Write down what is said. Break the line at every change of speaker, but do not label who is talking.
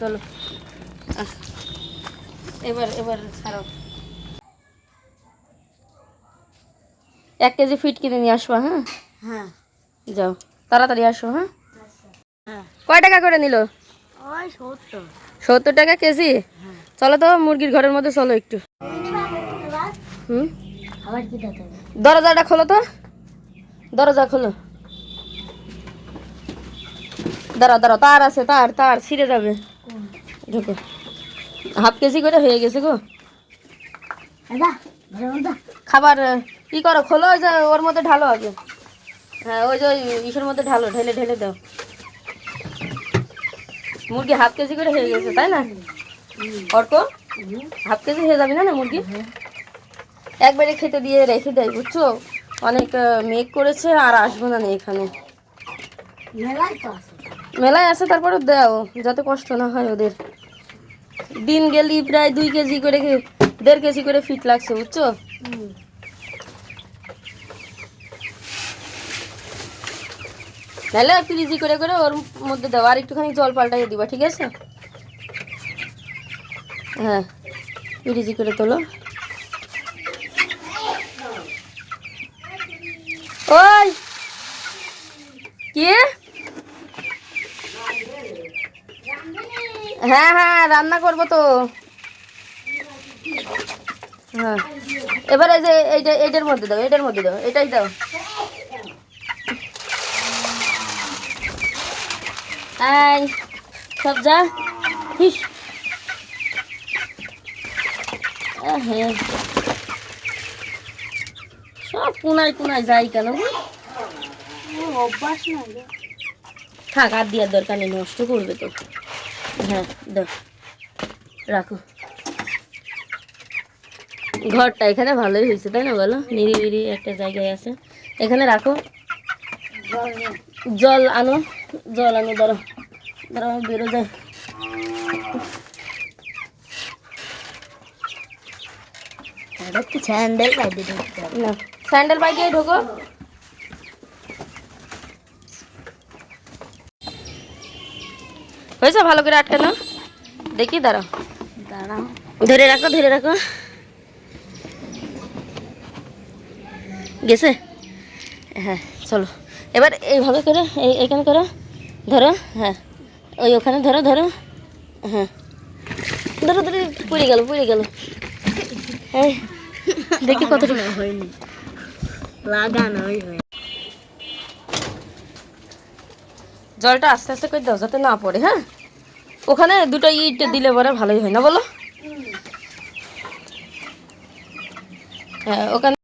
চলো। এবার এবার ছাড়ো। এক কেজি ফিট কিনে নিয়ে আসবা হ্যাঁ?
হ্যাঁ।
যাও তাড়াতাড়ি আসো হ্যাঁ?
হ্যাঁ।
কয় টাকা করে নিল?
সত্তর।
টাকা কেজি?
হ্যাঁ।
চলো তো মুরগির ঘরের মধ্যে চলো একটু। হুম? দরজাটা খোলো তো। দরজা খোলো। দাঁড়াও দাঁড়াও তার আছে তার তার ছিঁড়ে যাবে। ঢুকো। হাফ কেজি করে হয়ে গেছে গো। খাবার কি করো খোলো ওই যে ওর মধ্যে ঢালো আগে। হ্যাঁ ওই যে ইসের মধ্যে ঢালো ঢেলে ঢেলে দাও। মুরগি হাফ কেজি করে হয়ে গেছে তাই না? অর্ক হাফ কেজি হয়ে যাবে না না মুরগি? একবারে খেতে দিয়ে রেখে দেয় বুঝছ? অনেক মেঘ করেছে আর আসব না এখানে। মেলায় আছে তারপরে দাও যাতে কষ্ট না হয় ওদের। দিন গেলি প্রায় দুই কেজি করে দেড় কেজি করে ফিট লাগছে, বুঝছ?
হুম
নাহলে ফ্রিজি করে করে ওর মধ্যে দেওয়া আর একটুখানি জল পাল্টাইয়ে দিবা, ঠিক আছে? হ্যাঁ ফ্রিজি করে তোলো। ওই! কি? হ্যাঁ হ্যাঁ রান্না করব তো। হ্যাঁ। এবার এই যে এইটা এইটার মধ্যে দাও এটার মধ্যে দাও এটাই দাও। আই সব যা। হিস আহে। সব কোনায় কোনায় যাই কেন?
অভ্যাস না
থাক আর দেওয়ার দরকার নেই নষ্ট করবে তো হ্যাঁ দাও রাখো। ঘরটা এখানে ভালোই হয়েছে তাই না বলো? নিরিবিরি একটা জায়গায় আছে। এখানে রাখো।
জল
আনো জল আনো ধরো ধরো বেরো
একটু স্যান্ডেল ঢুকতে হবে।
না স্যান্ডেল বাইকে ঢোকো। হয়েছে ভালো করে আটকে আটকানো দেখি দাঁড়াও।
দাঁড়াও।
ধরে রাখো ধরে রাখো। গেছে? হ্যাঁ চলো। এবার এইভাবে করে এই এখানে করো। ধরো হ্যাঁ। ওই ওখানে ধরো ধরো। হ্যাঁ। ধরো ধরো পড়ে গেল পড়ে গেল। হ্যাঁ দেখি কতটুকু।
হয়নি। লাগানোই হয়
জলটা আস্তে আস্তে করে দাও যাতে না পড়ে হ্যাঁ? ওখানে দুটো ইট দিলে পরে ভালোই হয় না বলো? হ্যাঁ ওখানে